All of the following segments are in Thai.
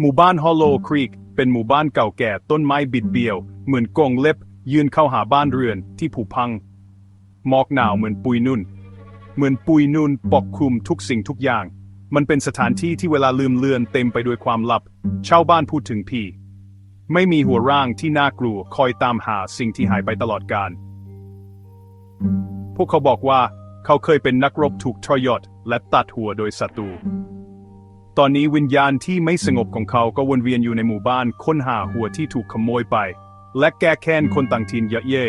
หมู่บ้านฮอลโลครีกเป็นหมู่บ้านเก่าแก่ต้นไม้บิดเบี้ยว เหมือนกงเล็บ ยืนเข้าหาบ้านเรือนที่ผุพัง หมอกหนาวเหมือนปุยนุ่น เหมือนปุยนุ่นปกคลุมทุกสิ่งทุกอย่าง มันเป็นสถานที่ที่เวลาลืมเลือนเต็มไปด้วยความลับชาวบ้านพูดถึงผีไม่มีหัวร่างที่น่ากลัวคอยตามหาสิ่งที่หายไปตลอดกาลพวกเขาบอกว่าเขาเคยเป็นนักรบถูกทรยศและตัดหัวโดยศัตรู ตอนนี้วิญญาณที่ไม่สงบของเขาก็วนเวียนอยู่ในหมู่บ้านค้นหาหัวที่ถูกขโมยไป และแก้แค้นคนต่างถิ่นเยอะเย่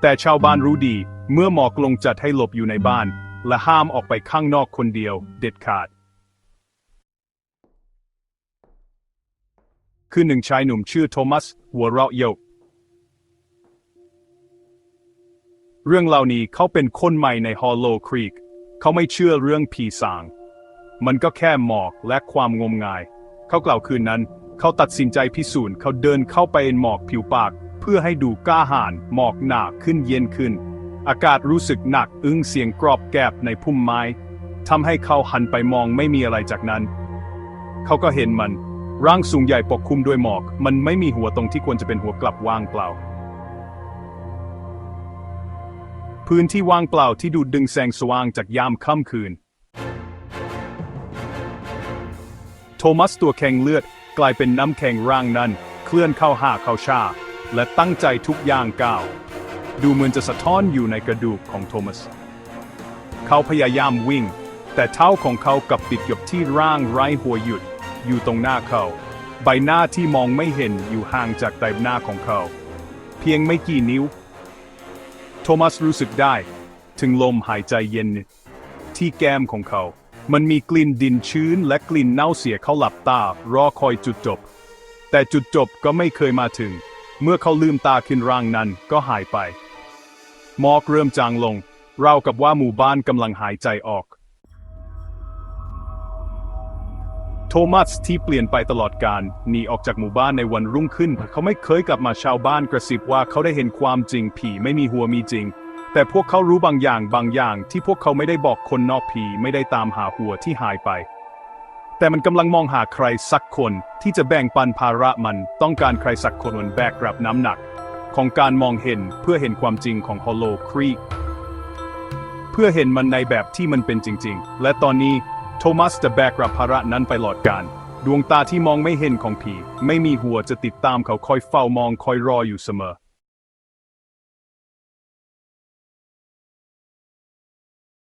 แต่ชาวบ้านรู้ดี เมื่อหมอกลงจัดให้หลบอยู่ในบ้าน และห้ามออกไปข้างนอกคนเดียว เด็ดขาด คือหนึ่งชายหนุ่มชื่อโทมัส หัวเราะเยาะเรื่องเหล่านี้เขาเป็นคนใหม่ในฮอลโลครีก เขาไม่เชื่อเรื่องผีสาง มันก็แค่หมอกและความงมงาย เขากล่าวคืนนั้น เขาตัดสินใจพิสูจน์เขาเดินเข้าไปในหมอกผิวปาก เพื่อให้ดูกล้าหาญหมอกหนาขึ้นเย็นขึ้น อากาศรู้สึกหนักอึ้งเสียงกรอบแกบในพุ่มไม้ทำให้เขาหันไปมองไม่มีอะไรจากนั้น เขาก็เห็นมัน ร่างสูงใหญ่ปกคลุมด้วยหมอก มันไม่มีหัวตรงที่ควรจะเป็นหัวกลับว่างเปล่า พื้นที่ว่างเปล่าที่ดูดดึงแสงสว่างจากยามค่ำคืน โทมัสตัวแข็งเลือด กลายเป็นน้ำแข็งร่างนั้น เคลื่อนเข้าหาเขาชา และตั้งใจทุกอย่างก้าวดูเหมือนจะสะท้อนอยู่ในกระดูกของโทมัส เขาพยายามวิ่ง แต่เท้าของเขากับติดกับที่ร่างไร้หัวหยุด อยู่ตรงหน้าเขา ใบหน้าที่มองไม่เห็นอยู่ห่างจากใบหน้าของเขา เพียงไม่กี่นิ้ว โทมัสรู้สึกได้ ถึงลมหายใจเย็น ที่แก้มของเขา มันมีกลิ่นดินชื้นและกลิ่นเน่าเสียเขาหลับตารอคอยจุดจบ แต่จุดจบก็ไม่เคยมาถึง เมื่อเขาลืมตาขึ้นร่างนั้นก็หายไปหมอกเริ่มจางลงราวกับว่าหมู่บ้านกำลังหายใจออก โทมัสที่เปลี่ยนไปตลอดการหนีออกจากหมู่บ้านในวันรุ่งขึ้น เขาไม่เคยกลับมาชาวบ้านกระซิบว่าเขาได้เห็นความจริงผีไม่มีหัวมีจริง แต่พวกเขารู้บางอย่างบางอย่างที่พวกเขาไม่ได้บอกคนนอกผีไม่ได้ตามหาหัวที่หายไป แต่มันกำลังมองหาใครสักคนที่จะแบ่งปันภาระมันต้องการใครสักคนนแบกรับน้ำหนัก ของการมองเห็นเพื่อเห็นความจริงของฮอลโลครีกเพื่อเห็นมันในแบบที่มันเป็นจริง ๆ และตอนนี้โทมัสจะแบกรับภาระนั้นไปหลอดการดวงตาที่มองไม่เห็นของผีไม่มีหัวจะติดตามเขาคอยเฝ้ามองคอยรออยู่เสมอ